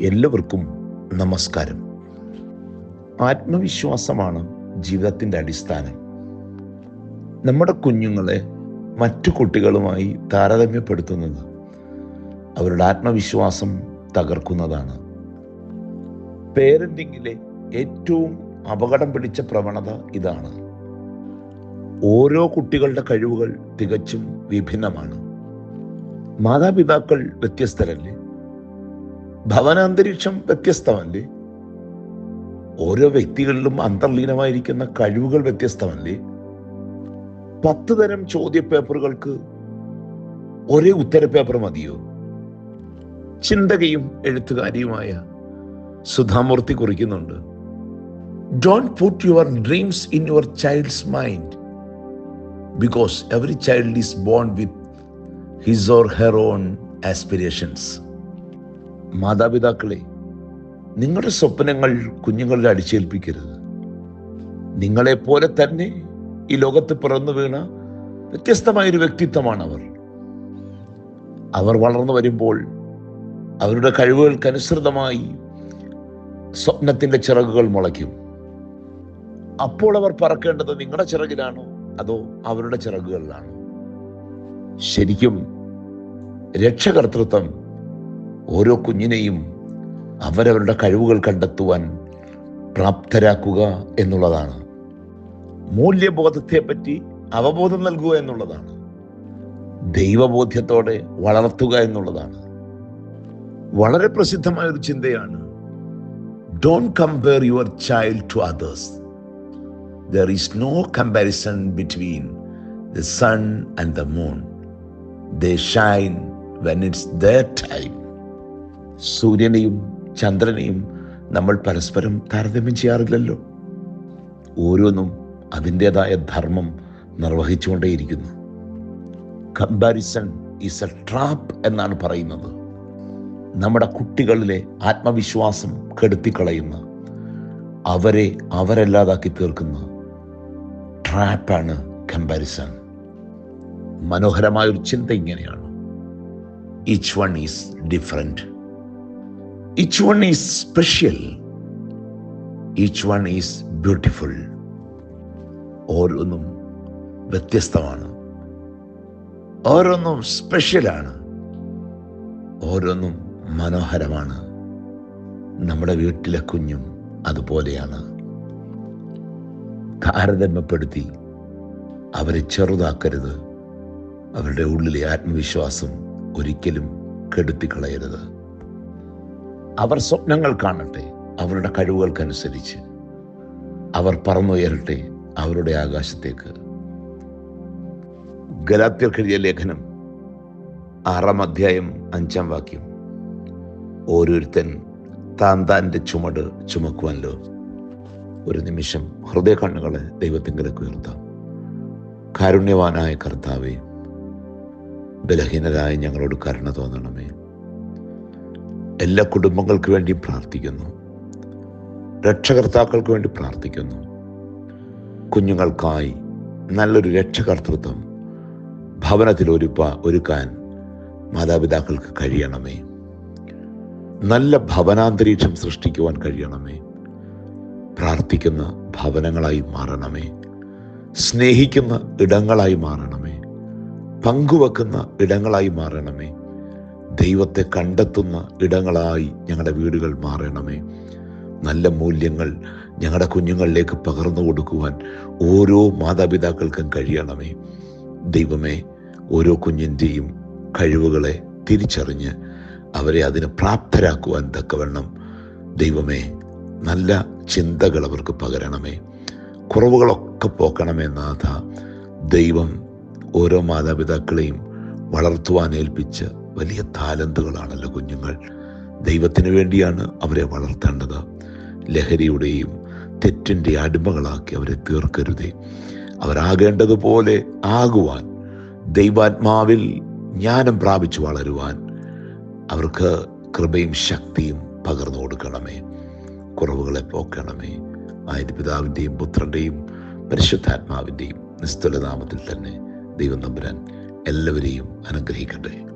എല്ലാവർക്കും നമസ്കാരം. ആത്മവിശ്വാസമാണ് ജീവിതത്തിന്റെ അടിസ്ഥാനം. നമ്മുടെ കുഞ്ഞുങ്ങളെ മറ്റു കുട്ടികളുമായി താരതമ്യപ്പെടുത്തുന്നത് അവരുടെ ആത്മവിശ്വാസം തകർക്കുന്നതാണ്. പേരന്റിങ്ങിലെ ഏറ്റവും അപകടം പിടിച്ച പ്രവണത ഇതാണ്. ഓരോ കുട്ടികളുടെ കഴിവുകൾ തികച്ചും വിഭിന്നമാണ്. മാതാപിതാക്കൾ വ്യത്യസ്തരല്ലേ? ഭവനാന്തരീക്ഷം വ്യത്യസ്തമല്ലേ? ഓരോ വ്യക്തികളിലും അന്തർലീനമായിരിക്കുന്ന കഴിവുകൾ വ്യത്യസ്തമല്ലേ? പത്ത് തരം ചോദ്യ പേപ്പറുകൾക്ക് ഒരേ ഉത്തര പേപ്പർ മതിയോ? ചിന്തകയും എഴുത്തുകാരിയുമായ സുധാമൂർത്തി കുറിക്കുന്നുണ്ട്. Don't put your dreams in your child's mind because every child is born with his or her own aspirations മാതാപിതാക്കളെ നിങ്ങളുടെ സ്വപ്നങ്ങൾ കുഞ്ഞുങ്ങളിൽ അടിച്ചേൽപ്പിക്കരുത്. നിങ്ങളെപ്പോലെ തന്നെ ഈ ലോകത്ത് പിറന്നു വീണ വ്യത്യസ്തമായൊരു വ്യക്തിത്വമാണ് അവർ അവർ വളർന്നു വരുമ്പോൾ അവരുടെ കഴിവുകൾക്കനുസൃതമായി സ്വപ്നത്തിന്റെ ചിറകുകൾ മുളയ്ക്കും. അപ്പോൾ അവർ പറക്കേണ്ടത് നിങ്ങളുടെ ചിറകിലാണോ അതോ അവരുടെ ചിറകുകളിലാണോ? ശരിക്കും രക്ഷകർത്തൃത്വം ഓരോ കുഞ്ഞിനെയും അവരവരുടെ കഴിവുകൾ കണ്ടെത്തുവാൻ പ്രാപ്തരാക്കുക എന്നുള്ളതാണ്. മൂല്യബോധത്തെപ്പറ്റി അവബോധം നൽകുക എന്നുള്ളതാണ്. ദൈവബോധ്യത്തോടെ വളർത്തുക എന്നുള്ളതാണ്. വളരെ പ്രസിദ്ധമായ ഒരു ചിന്തയാണ് don't compare your child to others there is no comparison between the sun and the moon they shine when it's the time സൂര്യനെയും ചന്ദ്രനെയും നമ്മൾ പരസ്പരം താരതമ്യം ചെയ്യാറില്ലല്ലോ. ഓരോന്നും അതിന്റെതായ ധർമ്മം നിർവഹിച്ചുകൊണ്ടേയിരിക്കുന്നു. കമ്പാരിസൺ ഈസ് എ ട്രാപ്പ് എന്നാണ് പറയുന്നത്. നമ്മുടെ കുട്ടികളിലെ ആത്മവിശ്വാസം കെടുത്തിക്കളയുന്ന അവരെ അവരല്ലാതാക്കി തീർക്കുന്ന ട്രാപ്പാണ് കമ്പാരിസൺ മനോഹരമായ ഒരു ചിന്ത ഇങ്ങനെയാണ്. Each one is different each one is special each one is beautiful ഓരോന്നും വ്യത്യസ്തമാണ്. ഓരോന്നും സ്പെഷ്യലാണ് ഓരോന്നും മനോഹരമാണ്. നമ്മുടെ വീട്ടിലെ കുഞ്ഞും അതുപോലെയാണ്. താരതമ്യപ്പെടുത്തി അവരെ ചെറുതാക്കരുത്. അവരുടെ ഉള്ളിലെ ആത്മവിശ്വാസം ഒരിക്കലും കെടുത്തിക്കളയരുത്. അവർ സ്വപ്നങ്ങൾ കാണട്ടെ അവരുടെ കഴിവുകൾക്കനുസരിച്ച്. അവർ പറന്നുയരട്ടെ അവരുടെ ആകാശത്തേക്ക്. ഗലാത്യർക്കെഴുതിയ ലേഖനം ആറാം അധ്യായം അഞ്ചാം വാക്യം. ഓരോരുത്തൻ താൻ താന്റെ ചുമട് ചുമക്കുവാനല്ലോ ഒരു നിമിഷം ഹൃദയ കണ്ണുകളെ ദൈവത്തിങ്കലേക്ക് ഉയർത്താം. കാരുണ്യവാനായ കർത്താവേ ബലഹീനരായ ഞങ്ങളോട് കരുണ തോന്നണമേ. എല്ലാ കുടുംബങ്ങൾക്ക് വേണ്ടി പ്രാർത്ഥിക്കുന്നു. രക്ഷകർത്താക്കൾക്ക് വേണ്ടി പ്രാർത്ഥിക്കുന്നു. കുഞ്ഞുങ്ങൾക്കായി നല്ലൊരു രക്ഷകർത്തൃത്വം ഭവനത്തിൽ ഒരുപ്പ ഒരുക്കാൻ മാതാപിതാക്കൾക്ക് കഴിയണമേ. നല്ല ഭവനാന്തരീക്ഷം സൃഷ്ടിക്കുവാൻ കഴിയണമേ. പ്രാർത്ഥിക്കുന്ന ഭവനങ്ങളായി മാറണമേ. സ്നേഹിക്കുന്ന ഇടങ്ങളായി മാറണമേ. പങ്കുവെക്കുന്ന ഇടങ്ങളായി മാറണമേ. ദൈവത്തെ കണ്ടെത്തുന്ന ഇടങ്ങളായി ഞങ്ങളുടെ വീടുകൾ മാറണമേ. നല്ല മൂല്യങ്ങൾ ഞങ്ങളുടെ കുഞ്ഞുങ്ങളിലേക്ക് പകർന്നു കൊടുക്കുവാൻ ഓരോ മാതാപിതാക്കൾക്കും കഴിയണമേ. ദൈവമേ ഓരോ കുഞ്ഞിന്റെയും കഴിവുകളെ തിരിച്ചറിഞ്ഞ് അവരെ അതിന് പ്രാപ്തരാക്കുവാൻ തക്കവണ്ണം ദൈവമേ നല്ല ചിന്തകൾ അവർക്ക് പകരണമേ. കുറവുകളൊക്കെ പോക്കണമേ നാഥ. ദൈവം ഓരോ മാതാപിതാക്കളെയും വളർത്തുവാൻ ഏൽപ്പിച്ച വലിയ താലന്തുകളാണല്ലോ കുഞ്ഞുങ്ങൾ. ദൈവത്തിന് വേണ്ടിയാണ് അവരെ വളർത്തേണ്ടത്. ലഹരിയുടെയും തെറ്റിന്റെ അടിമകളാക്കി അവരെ തീർക്കരുതേ. അവരാകേണ്ടതുപോലെ ആകുവാൻ ദൈവാത്മാവിൽ ജ്ഞാനം പ്രാപിച്ചു വളരുവാൻ അവർക്ക് കൃപയും ശക്തിയും പകർന്നു കൊടുക്കണമേ. കുറവുകളെ പോക്കണമേ. ആയത് പിതാവിന്റെയും പുത്രന്റെയും പരിശുദ്ധാത്മാവിന്റെയും നിസ്തുലനാമത്തിൽ തന്നെ ദൈവം നമ്പുരാൻ എല്ലാവരെയും അനുഗ്രഹിക്കട്ടെ.